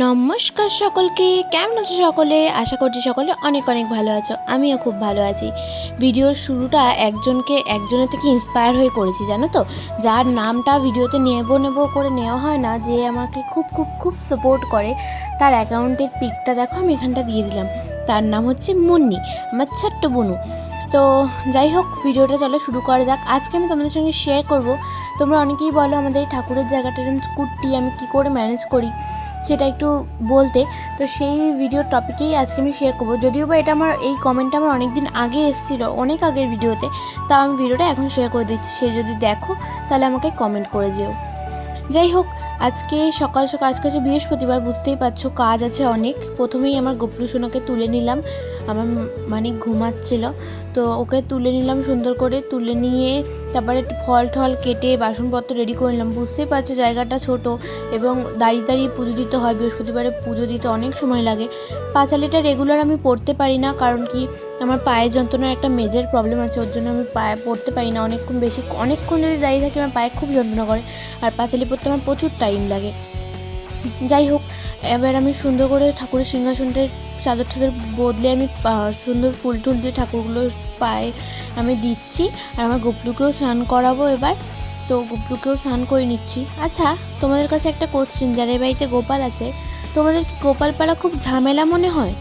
নমস্কার সকলকে। কেমন আছো সকলে? আশা করছি সকলে অনেক অনেক ভালো আছো। আমিও খুব ভালো আছি। ভিডিওর শুরুটা একজনকে, একজনের থেকে ইন্সপায়ার হয়ে করেছি, জানো তো? যার নামটা ভিডিওতে নেব, নেব করে নেওয়া হয় না, যে আমাকে খুব খুব খুব সাপোর্ট করে, তার অ্যাকাউন্টের পিকটা দেখো, আমি এখানটা দিয়ে দিলাম। তার নাম হচ্ছে মুন্নি, আমার ছোট্ট বনু। তো যাই হোক, ভিডিওটা চলো শুরু করা যাক। আজকে আমি তোমাদের সঙ্গে শেয়ার করব। তোমরা অনেকেই বলো আমাদের ঠাকুরের জায়গাটা কুর্তি আমি কি করে ম্যানেজ করি? সেটা একটু বলতে, তো সেই ভিডিওর টপিকেই আজকে আমি শেয়ার করব। যদিও বা এটা আমার, এই কমেন্টটা আমার অনেক দিন আগে এসেছিল, অনেক আগের ভিডিওতে তা আমি ভিডিওটা এখন শেয়ার করে দিচ্ছি। সে যদি দেখো, তাহলে আমাকে কমেন্ট করে যেও। যাই হোক আজকে সকাল সকাল, আজকে হচ্ছে বৃহস্পতিবার, বুঝতেই পারছ, কাজ আছে অনেক। প্রথমেই আমার গোপলু সোনাকে তুলে নিলাম। আমার মানে ঘুমাচ্ছিল। তো ওকে তুলে নিলাম সুন্দর করে, তুলে নিয়ে তারপরে ফল টল কেটে বাসনপত্র রেডি করে নিলাম। বুঝতেই পারছ, জায়গাটা ছোট এবং দাঁড়িয়ে দাঁড়িয়ে পুজো দিতে হয়। বৃহস্পতিবারে পুজো দিতে অনেক সময় লাগে। পাঁচালিটা রেগুলার আমি পড়তে পারি না, কারণ কি আমার পায়ের যন্ত্রণার একটা মেজর প্রবলেম আছে। ওর জন্য আমি পায়ে পড়তে পারি না। অনেকক্ষণ বেশি, অনেকক্ষণ যদি দাঁড়িয়ে থাকি, আমার পায়ে খুব যন্ত্রণা করে। আর পাঁচালি পড়তে আমার প্রচুর টাইম লাগে। যাই হোক এবার আমি সুন্দর করে ঠাকুরের সিংহাসনটার চাদর ঠাদর বদলে আমি সুন্দর ফুল টুল দিয়ে ঠাকুরগুলো পায়ে আমি দিচ্ছি। আর আমার গোপলুকেও স্নান করাবো এবার। তো গোপলুকেও স্নান করে নিচ্ছি। আচ্ছা তোমাদের কাছে একটা কোশ্চেন যাদের বাড়িতে গোপাল আছে, তোমাদের কি গোপাল পাড়া খুব ঝামেলা মনে হয়?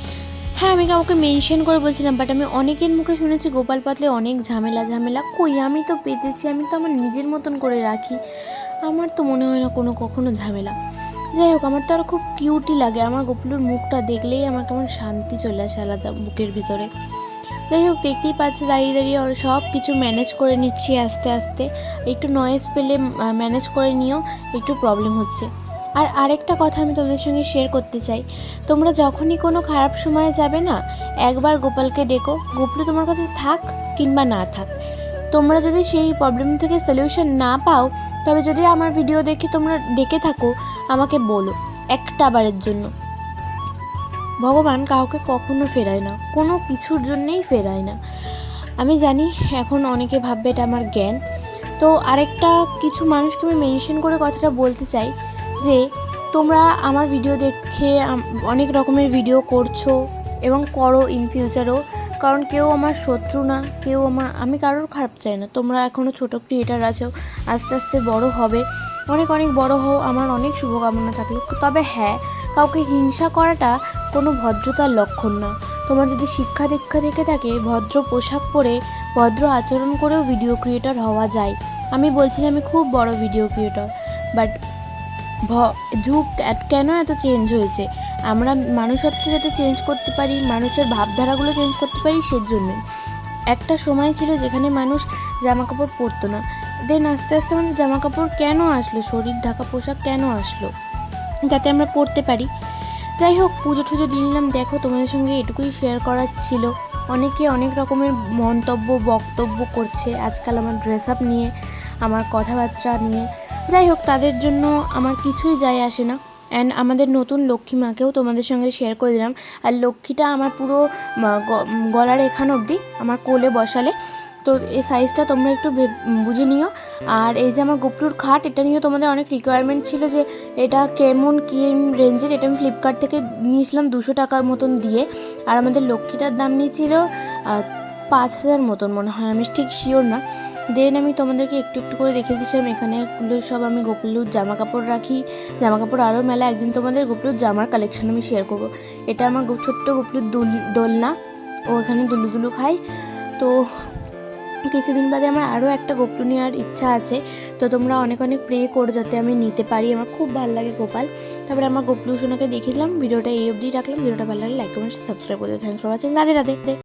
হ্যাঁ আমি কাউকে মেনশন করে বলছিলাম বাট আমি অনেকের মুখে শুনেছি গোপাল পাতলে অনেক ঝামেলা ঝামেলা। কই, আমি তো পেতেছি, আমি তো আমার নিজের মতন করে রাখি। আমার তো মনে হয় না কোনো কখনো ঝামেলা। যাই হোক, আমার তো আরও খুব কিউটি লাগে। আমার গোপলুর মুখটা দেখলেই আমার কেমন শান্তি চলে আসে আলাদা বুকের ভিতরে। যাই হোক, দেখতেই পাচ্ছি, দাঁড়িয়ে দাঁড়িয়ে ওর সব কিছু ম্যানেজ করে নিচ্ছি আস্তে আস্তে। একটু নয়েজ পেলে ম্যানেজ করে নিয়েও একটু প্রবলেম হচ্ছে। আর আরেকটা কথা আমি তোমাদের সঙ্গে শেয়ার করতে চাই। তোমরা যখনই কোনো খারাপ সময়ে যাবে না, একবার গোপালকে ডেকো। গোপলু তোমার কাছে থাক কিংবা না থাক। তোমরা যদি সেই প্রবলেম থেকে সলিউশন না পাও, তবে যদি আমার ভিডিও দেখে তোমরা ডেকে থাকো, আমাকে বলো একটা বারের জন্য। ভগবান কাউকে কখনো ফেরায় না, কোনো কিছুর জন্যেই ফেরায় না। আমি জানি এখন অনেকে ভাববে এটা আমার জ্ঞান। তো আরেকটা কিছু মানুষকে আমি মেনশন করে কথাটা বলতে চাই। যে তোমরা আমার ভিডিও দেখে অনেক রকমের ভিডিও করছ এবং করো ইন ফিউচারও কারণ কেউ আমার শত্রু না, কেউ আমার, আমি কারোর খারাপ চাই না। তোমরা এখনও ছোটো ক্রিয়েটার আছো, আস্তে আস্তে বড় হবে। অনেক অনেক বড় হও, আমার অনেক শুভকামনা থাকল। তবে হ্যাঁ কাউকে হিংসা করাটা কোনো ভদ্রতার লক্ষণ না। তোমার যদি শিক্ষা দীক্ষা থেকে থাকে, ভদ্র পোশাক পরে, ভদ্র আচরণ করেও ভিডিও ক্রিয়েটর হওয়া যায়। আমি বলছি আমি খুব বড় ভিডিও ক্রিয়েটর বাট ভ, যুগ কেন এত চেঞ্জ হয়েছে? আমরা মানুষত্ব যাতে চেঞ্জ করতে পারি, মানুষের ভাবধারাগুলো চেঞ্জ করতে পারি সেজন্যই একটা সময় ছিল যেখানে মানুষ জামা কাপড় পরতো না। দেন আস্তে আস্তে আমাদের জামা কাপড় কেন আসলো? শরীর ঢাকা পোশাক কেন আসলো? যাতে আমরা পরতে পারি। যাই হোক, পুজো টুজো দিয়ে নিলাম। দেখো, তোমাদের সঙ্গে এটুকুই শেয়ার করার ছিল। অনেকে অনেক রকমের মন্তব্য, বক্তব্য করছে। আজকাল আমার ড্রেস আপ নিয়ে, আমার কথাবার্তা নিয়ে। যাই হোক, তাদের জন্য আমার কিছুই যায় আসে না। অ্যান্ড আমাদের নতুন লক্ষ্মী মাকেও তোমাদের সঙ্গে শেয়ার করে দিলাম। আর লক্ষ্মীটা আমার পুরো গলার এখান অবধি আমার কোলে বসালে। তো এই সাইজটা তোমরা একটু বুঝে নিও। আর এই যে আমার গুপটুর খাট, এটা নিয়েও তোমাদের অনেক রিকোয়ারমেন্ট ছিল যে এটা কেমন, কি রেঞ্জের এটা আমি ফ্লিপকার্ট থেকে নিয়েছিলাম দুশো টাকার মতন দিয়ে। আর আমাদের লক্ষ্মীটার দাম নিয়েছিল পাঁচ হাজার মতন মনে হয়, আমি ঠিক শিওর না। দেন আমি তোমাদেরকে একটু একটু করে দেখে দিচ্ছিলাম এখানে সব আমি গোপলুর জামা কাপড় রাখি। জামা কাপড় আরও মেলা, একদিন তোমাদের গোপলুর জামার কালেকশন আমি শেয়ার করব। এটা আমার ছোট্ট গোপলুর দুল দোলনা, ও এখানে দুলু দুলু খাই তো কিছুদিন বাদে আমার আরও একটা গোপলু নেওয়ার ইচ্ছা আছে। তো তোমরা অনেক অনেক প্রে করো যাতে আমি নিতে পারি। আমার খুব ভালো লাগে গোপাল। তারপরে আমার গোপলু সোনাকে দেখিলাম। ভিডিওটা এই অবধি রাখলাম। ভিডিওটা ভালো লাগলে লাইক কমেন্ট সাবস্ক্রাইব করে thanks for watching Radhe Radhe.